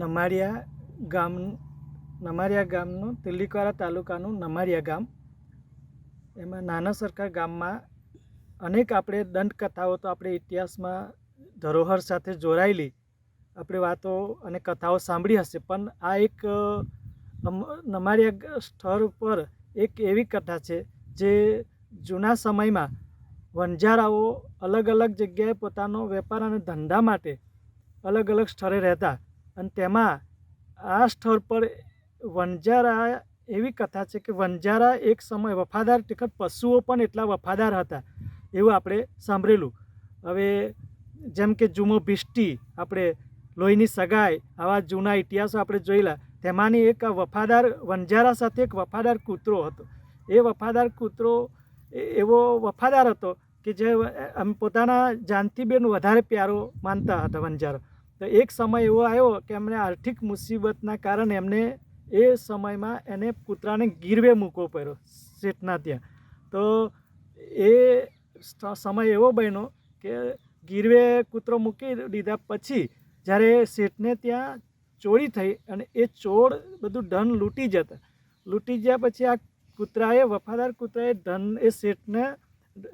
નમારિયા ગામ, નમારિયા ગામનું તિલ્લીકવાડા તાલુકાનું નમારિયા ગામ. એમાં નાના સરકાર ગામમાં અનેક આપણે દંતકથાઓ તો આપણે ઇતિહાસમાં ધરોહર સાથે જોડાયેલી આપણે વાતો અને કથાઓ સાંભળી હશે, પણ આ એક નમારિયા સ્થળ ઉપર એક એવી કથા છે જે જૂના સમયમાં વણઝારાઓ અલગ અલગ જગ્યાએ પોતાનો વેપાર અને ધંધા માટે અલગ અલગ સ્થળે રહેતા અને તેમાં આ સ્થળ પર વણજારા એવી કથા છે કે વણજારા એક સમય વફાદાર ટીખત પશુઓ પણ એટલા વફાદાર હતા એવું આપણે સાંભળેલું. હવે જેમ કે જૂમો ભિષ્ટી આપણે લોહીની સગાઈ, આવા જૂના ઇતિહાસો આપણે જોયેલા, તેમાંની એક વફાદાર વંજારા સાથે એક વફાદાર કૂતરો હતો. એ વફાદાર કૂતરો એવો વફાદાર હતો કે જે પોતાના જાનથી બેન વધારે પ્યારો માનતા હતા વણઝારો. તો એક સમય એવો આવ્યો કે એમને આર્થિક મુસીબતના કારણે એમને એ સમયમાં એને કૂતરાને ગીરવે મૂકવો પડ્યો શેઠના ત્યાં. તો એ સમય એવો બન્યો કે ગીરવે કૂતરો મૂકી દીધા પછી જ્યારે શેઠને ત્યાં ચોરી થઈ અને એ ચોર બધું ધન લૂંટી જતા. લૂંટી ગયા પછી આ કૂતરાએ, વફાદાર કૂતરાએ ધન, એ શેઠને,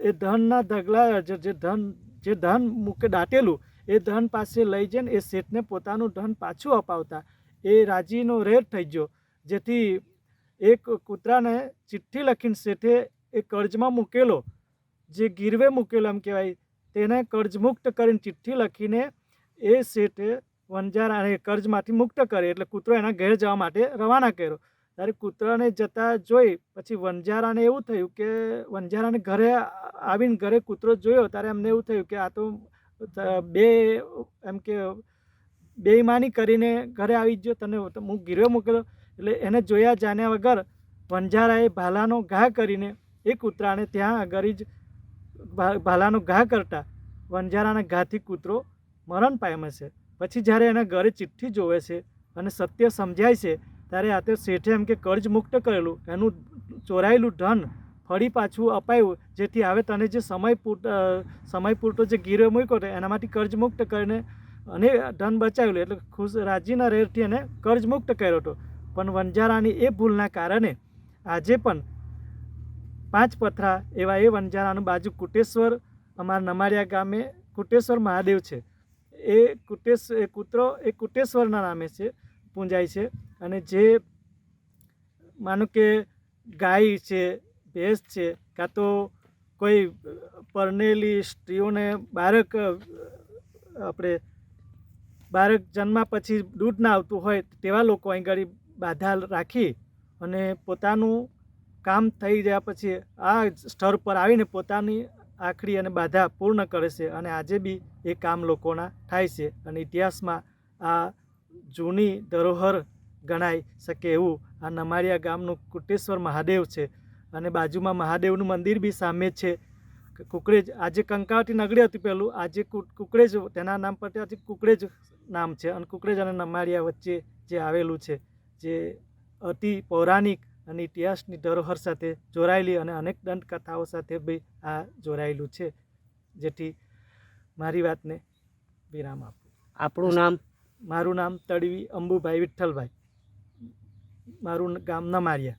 એ ધનના ઢગલા જે ધન જે ધન મૂકે, દાટેલું એ ધન પાસે લઈ જઈને એ શેઠને પોતાનું ધન પાછું અપાવતા. એ રાજીનો રેર થઈ ગયો. જેથી એક કૂતરાને ચિઠ્ઠી લખીને શેઠે એ કર્જમાં મૂકેલો. જે ગીરવે મૂકેલો એમ કહેવાય. તેને કર્જમુક્ત કરીને ચિઠ્ઠી લખીને એ શેઠે વંજારાને કર્જમાંથી મુક્ત કરે. એટલે કૂતરો એના ઘેર જવા માટે રવાના કર્યો. ત્યારે કૂતરાને જતા જોઈ, પછી વંજારાને એવું થયું કે વંજારાને ઘરે આવીને ઘરે કૂતરો જોયો. ત્યારે એમને એવું થયું કે આ ત- બે, એમ કે બેઈમાની કરીને ઘરે આવી ગયો. તને હું ગીરવે મૂકેલો એટલે એને જોયા જાણ્યા વગર વંજારાએ ભાલાનો ઘા કરીને એ કૂતરાને ત્યાં આગળ જ ભાલાનો ઘા કરતા વંજારાના ઘાથી કૂતરો મરણ પામે છે. પછી જ્યારે એના ઘરે ચિઠ્ઠી જોવે છે અને સત્ય સમજાય છે, ત્યારે આ તે શેઠે એમ કે કર્જ મુક્ત કરેલું. એનું ચોરાયેલું ધન ફરી પાછું અપાયું, જેથી હવે તને જે સમય પૂરતો સમય પૂરતો જે ગીરો મૂક્યો હતો એનામાંથી કર્જ મુક્ત કરીને અને ધન બચાવેલું, એટલે ખુશ રાજીના રેરથી એને કર્જ મુક્ત કર્યો હતો. પણ વંજારાની એ ભૂલના કારણે આજે પણ પાંચ પથરા એવા એ વંજારાનું બાજુ કુટેશ્વર અમારા નમારિયા ગામે કુટેશ્વર મહાદેવ છે. એ કુટેશ, એ કૂતરો એ કુટેશ્વરના નામે છે, પૂંજાય છે અને જે માનો કે ગાય છે ભેંસ છે, કાં તો કોઈ પરણેલી સ્ત્રીઓને બાળક આપણે બાળક જન્મા પછી દૂધ ના આવતું હોય તેવા લોકો અહીં આગળ બાધા રાખી અને પોતાનું કામ થઈ ગયા પછી આ સ્થળ પર આવીને પોતાની આખરી અને બાધા પૂર્ણ કરે છે અને આજે બી એ કામ લોકોના થાય છે અને ઇતિહાસમાં આ જૂની ધરોહર ગણાઈ શકે એવું આ નમારિયા ગામનું કુટેશ્વર મહાદેવ છે. અને બાજુમાં મહાદેવનું મંદિર બી સામે છે. કુકરેજ આજે કંકાવટી નગરી હતી પહેલું. આજે કુકરેજ તેના નામ પરથી આજે કુકરેજ નામ છે અને કુકરેજ અને નમારિયા વચ્ચે જે આવેલું છે જે અતિ પૌરાણિક અને ઇતિહાસની ધરોહર સાથે જોડાયેલી અને અનેક દંતકથાઓ સાથે બી આ જોડાયેલું છે. જેથી મારી વાતને વિરામ આપું. આપણું નામ? મારું નામ તડવી અંબુભાઈ વિઠ્ઠલભાઈ. મારું ગામ નમારિયા